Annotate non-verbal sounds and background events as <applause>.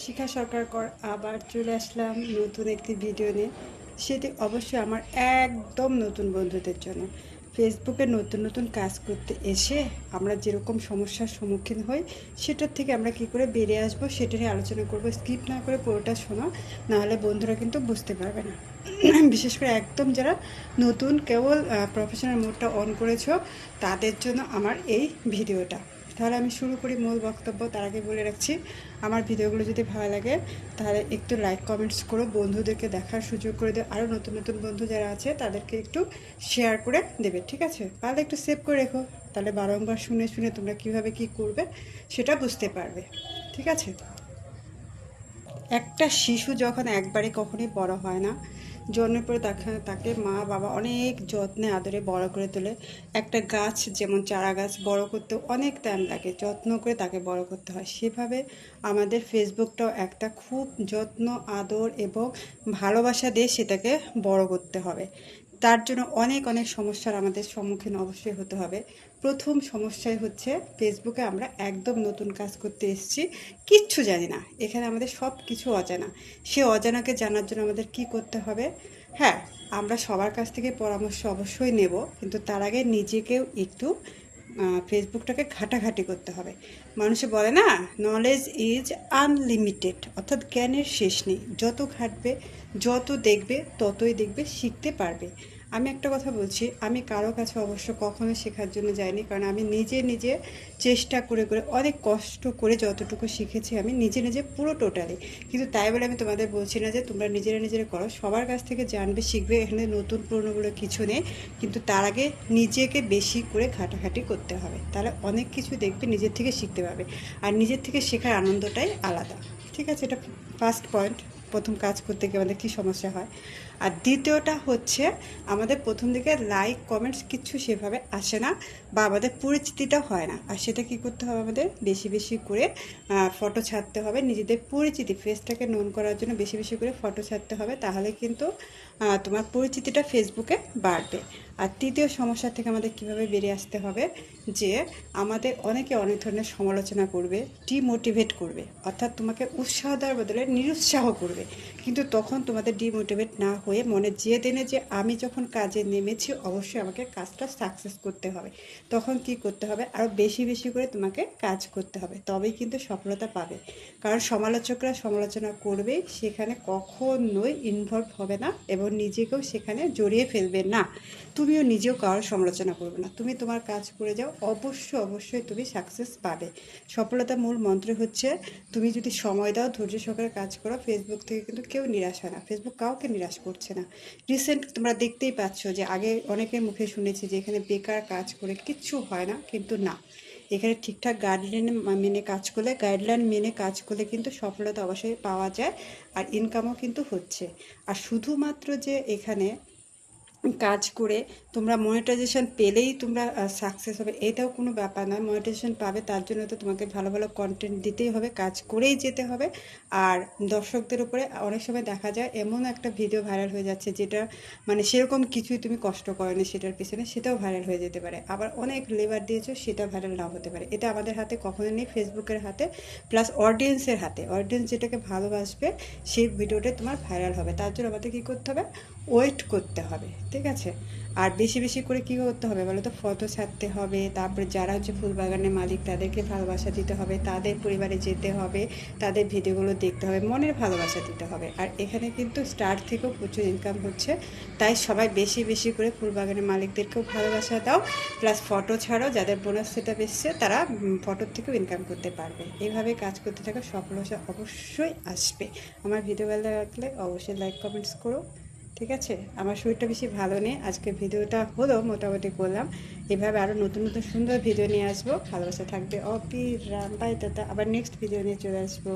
শিখা সরকার কর আবার চলে আসলাম নতুন একটি ভিডিও নিয়ে। সেটি অবশ্যই আমার একদম নতুন বন্ধুদের জন্য। ফেসবুকে নতুন নতুন কাজ করতে এসে আমরা যেরকম সমস্যার সম্মুখীন হই, সেটার থেকে আমরা কি করে বেরিয়ে আসব সেটা নিয়ে আলোচনা করব। স্কিপ না করে পুরোটা শোনো, নাহলে বন্ধুরা কিন্তু বুঝতে পারবে না। <clears throat> বিশেষ করে একদম যারা নতুন কেবল প্রফেশনাল মোডটা অন করেছ, তাদের জন্য আমার এই ভিডিওটা তাহলে আমি শুরু করি মূল বক্তব্য, তার আগে বলে রাখছি, আমার ভিডিওগুলো যদি ভালো লাগে, তাহলে একটু লাইক কমেন্টস করো, বন্ধুদেরকে দেখার সুযোগ করে দেবে আরও নতুন নতুন বন্ধু যারা আছে, তাদেরকে একটু শেয়ার করে দেবে, ঠিক আছে? তাহলে একটু সেভ করে রেখো, তাহলে বারংবার শুনে শুনে তোমরা কীভাবে কি করবে, সেটা বুঝতে পারবে, ঠিক আছে? একটা শিশু যখন একবারে কখনোই বড় হয় না জন্মের পরে তাকে তাকে মা, বাবা অনেক যত্নে, আদরে বড় করে তোলে। একটা গাছ, যেমন চারা গাছ, বড় করতে অনেক টাইম লাগে, যত্ন করে তাকে বড় করতে হয়। সেভাবে আমাদের ফেসবুকটাও একটা খুব যত্ন, আদর এবং ভালোবাসা দিয়ে সেটাকে বড় করতে হবে। তার জন্য অনেক অনেক সমস্যার আমাদের সম্মুখীন অবশ্যই হতে হবে। প্রথম সমস্যাই হচ্ছে ফেসবুকে আমরা একদম নতুন কাজ করতে এসেছি। কিচ্ছু জানি না। এখানে আমাদের সব কিছু অজানা। সে অজানাকে জানার জন্য আমাদের কি করতে হবে? হ্যাঁ আমরা সবার কাছ থেকে পরামর্শ অবশ্যই নেব, কিন্তু তার আগে নিজেকেও একটু ফেসবুকটাকে ঘাটাঘাটি করতে হবে। মানুষে বলে না নলেজ ইজ আনলিমিটেড অর্থাৎ জ্ঞানের শেষ নেই। যত ঘাটবে, যত দেখবে, ততই দেখবে, শিখতে পারবে। আমি একটা কথা বলছি, আমি কারও কাছে অবশ্য কখনো শেখার জন্য যাইনি, কারণ আমি নিজে নিজে চেষ্টা করে করে অনেক কষ্ট করে যতটুকু শিখেছি আমি নিজে নিজে পুরো টোটালি কিন্তু তাই বলে আমি তোমাদের বলছি না যে তোমরা নিজেরা নিজেরা করো, সবার কাছ থেকে জানবে, শিখবে, এখানে নতুন পুরনোগুলো কিছু নেই, কিন্তু তার আগে নিজেকে বেশি করে ঘাটাঘাটি করতে হবে। তাহলে অনেক কিছু দেখবে, নিজের থেকে শিখতে পারবে। আর নিজের থেকে শেখার আনন্দটাই আলাদা। ঠিক আছে, এটা ফার্স্ট পয়েন্ট প্রথম কাজ করতে গিয়ে আমাদের কী সমস্যা হয়? আর দ্বিতীয়টা হচ্ছে আমাদের প্রথম দিকে লাইক কমেন্টস কিছু সেভাবে আসে না বা আমাদের পরিচিতিটা হয় না। আর সেটা কি করতে হবে আমাদের? বেশি বেশি করে ফটো ছাড়তে হবে। নিজেদের পরিচিতি ফেসটাকে নোন করার জন্য বেশি বেশি করে ফটো ছাড়তে হবে। তাহলে কিন্তু তোমার পরিচিতিটা ফেসবুকে বাড়বে। আর তৃতীয় সমস্যা থেকে আমাদের কীভাবে বেরিয়ে আসতে হবে? যে আমাদের অনেকে অনেক ধরনের সমালোচনা করবে ডিমোটিভেট করবে। অর্থাৎ তোমাকে উৎসাহ দেওয়ার বদলে নিরুৎসাহ করবে। কিন্তু তখন তোমাদের ডিমোটিভেট না হয়ে মনে যে দিনে যে আমি যখন কাজে নেমেছি, অবশ্যই আমাকে কাজটা সাকসেস করতে হবে। তখন কি করতে হবে? আরও বেশি বেশি করে তোমাকে কাজ করতে হবে। তবেই কিন্তু সফলতা পাবে। কারণ সমালোচকরা সমালোচনা করবে, সেখানে কখনোই ইনভলভ হবে না এবং নিজেকেও সেখানে জড়িয়ে ফেলবে না। তুমিও নিজেও কারোর সমালোচনা করবে না। তুমি তোমার কাজ করে যাও, অবশ্যই অবশ্যই তুমি সাকসেস পাবে। সফলতার মূল মন্ত্র হচ্ছে, তুমি যদি সময় দাও, ধৈর্য সহকারে কাজ করো ফেসবুক থেকে কিন্তু কেউ নিরাশ হয় না। ফেসবুক কাউকে নিরাশ করছে না। রিসেন্ট তোমরা দেখতেই পাচ্ছ যে আগে অনেকের মুখে শুনেছি যে এখানে বেকার কাজ করে কিচ্ছু হয় না, কিন্তু না। এখানে ঠিকঠাক গাইডলাইন মেনে কাজ করলে গাইডলাইন মেনে কাজ করলে কিন্তু সফলতা অবশ্যই পাওয়া যায় আর ইনকামও কিন্তু হচ্ছে। আর শুধুমাত্র যে এখানে কাজ করে তোমরা মনিটাইজেশন পেলেই তোমরা সাকসেস হবে। এটাও কোনো ব্যাপার নয়। মনিটাইজেশন পাবে, তার জন্য তো তোমাকে ভালো ভালো কন্টেন্ট দিতেই হবে, কাজ করেই যেতে হবে। আর দর্শকদের উপরে অনেক সময় দেখা যায়, এমন একটা ভিডিও ভাইরাল হয়ে যাচ্ছে যেটা মানে সেরকম কিছুই তুমি কষ্ট করনি সেটার পিছনে, সেটাও ভাইরাল হয়ে যেতে পারে। আবার অনেক লেবার দিয়েছ, সেটা ভাইরাল নাও হতে পারে। এটা আমাদের হাতে কখনো নেই ফেসবুকের হাতে প্লাস অডিয়েন্সের হাতে। অডিয়েন্স যেটাকে ভালোবাসবে, সেই ভিডিওটা তোমার ভাইরাল হবে। তার জন্য আমাদের কী করতে হবে? ওয়েট করতে হবে। ঠিক আছে? আর বেশি বেশি করে কী করতে হবে বলো তো ফটো ছাড়তে হবে, তারপরে যারা হচ্ছে ফুলবাগানের মালিক তাদেরকে ভালোবাসা দিতে হবে, তাদের পরিবারে যেতে হবে, তাদের ভিডিওগুলো দেখতে হবে, মনের ভালোবাসা দিতে হবে। আর এখানে কিন্তু স্টার থেকেও প্রচুর ইনকাম হচ্ছে, তাই সবাই বেশি বেশি করে ফুলবাগানের মালিকদেরকেও ভালোবাসা দাও প্লাস ফটো ছাড়াও যাদের বোনাস সেটা এসছে, তারা ফটোর থেকেও ইনকাম করতে পারবে। এইভাবে কাজ করতে থাকা সফলতা অবশ্যই আসবে। আমার ভিডিও ভালো লাগলে অবশ্যই লাইক কমেন্টস করো। ঠিক আছে? আমার শরীরটা বেশি ভালো নেই। আজকে ভিডিওটা হলো, মোটামুটি করলাম। এভাবে আরও নতুন নতুন সুন্দর ভিডিও নিয়ে আসব। ভালোবাসা থাকবে। অপি, রাম, বাই দাদা আবার নেক্সট ভিডিও নিয়ে চলে আসব।